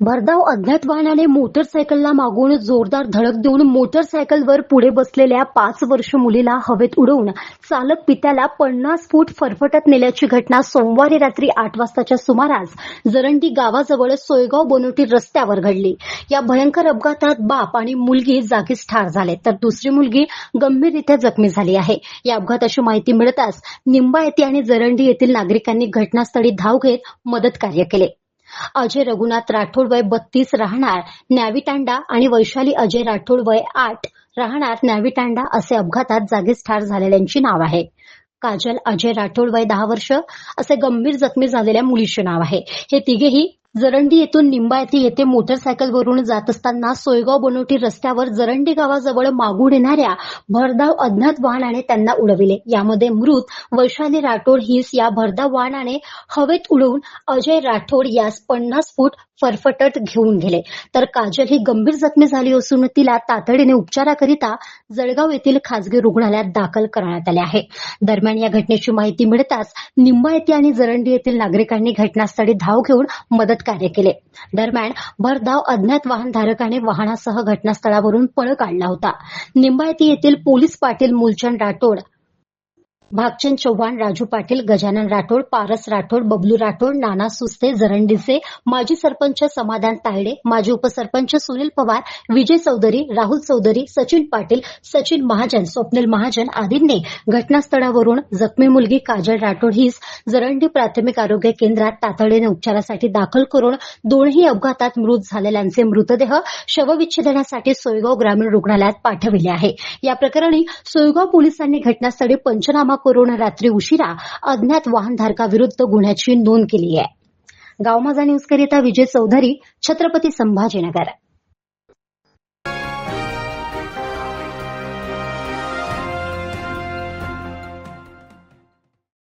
भरधाव अज्ञात वाहनाने मोटरसायकलला मागून जोरदार धडक देऊन मोटरसायकलवर पुढे बसलेल्या पाच वर्ष मुलीला हवेत उडवून चालक पित्याला पन्नास फूट फरफटत नेल्याची घटना सोमवारी रात्री आठ वाजताच्या सुमारास जरंडी गावाजवळ सोयगाव बोनोटी रस्त्यावर घडली. या भयंकर अपघातात बाप आणि मुलगी जागीच ठार झाले तर दुसरी मुलगी गंभीररित्या जखमी झाली आहे. या अपघाताची माहिती मिळताच निंबा येथे आणि जरंडी येथील नागरिकांनी घटनास्थळी धाव घेत मदत कार्य केले. अजय रघुनाथ राठोड वय बत्तीस राहणार. न्यावीतांडा आणि वैशाली अजय राठोड वय आठ राहणार. न्यावीतांडा असे अपघातात जागीच ठार झालेल्यांची नाव आहे. काजल अजय राठोड वय दहा वर्ष असे गंभीर जखमी झालेल्या मुलीचे नाव आहे. हे तिघेही जरंडी येथून निंबायती येथे मोटरसायकलवरून जात असताना सोयगाव बनोटी रस्त्यावर जरंडी गावाजवळ मागून येणाऱ्या भरधाव अज्ञात वाहनाने त्यांना उडविले. यामध्ये मृत वैशाली राठोड हीस या भरधाव वाहनाने हवेत उडवून अजय राठोड यास पन्नास फूट फरफटत घेऊन गेले. तर काजल ही गंभीर जखमी झाली असून तिला तातडीने उपचाराकरिता जळगाव येथील खासगी रुग्णालयात दाखल करण्यात आले आहे. दरम्यान या घटनेची माहिती मिळताच निंबा येथे आणि जरंडी येथील नागरिकांनी घटनास्थळी धाव घेऊन मदत कार्य केले. दरम्यान भरधाव अज्ञात वाहनधारकाने वाहनासह घटनास्थळावरून पळ काढला होता. निंबायती येथील पोलीस पाटील मूलचंद राठोड भागचंद चव्हाण राजू पाटील गजानन राठोड पारस राठोड बबलू राठोड नाना सुस्ते जरंडीचे माजी सरपंच समाधान तायडे माजी उपसरपंच सुनील पवार विजय चौधरी राहुल चौधरी सचिन पाटील सचिन महाजन स्वप्नील महाजन आदींनी घटनास्थळावरून जखमी मुलगी काजल राठोड हीच जरंडी प्राथमिक आरोग्य केंद्रात तातडीने उपचारासाठी दाखल करून दोनही अपघातात मृत झालेल्यांचे मृतदेह शवविच्छेदनासाठी सोयगाव ग्रामीण रुग्णालयात पाठविले आहे. या प्रकरणी सोयगाव पोलिसांनी घटनास्थळी पंचनामा करून रात्री उशिरा अज्ञात वाहनधारकाविरुद्ध गुन्ह्याची नोंद केली आहे. गावमाजा न्यूजकरिता विजय चौधरी छत्रपती संभाजीनगर.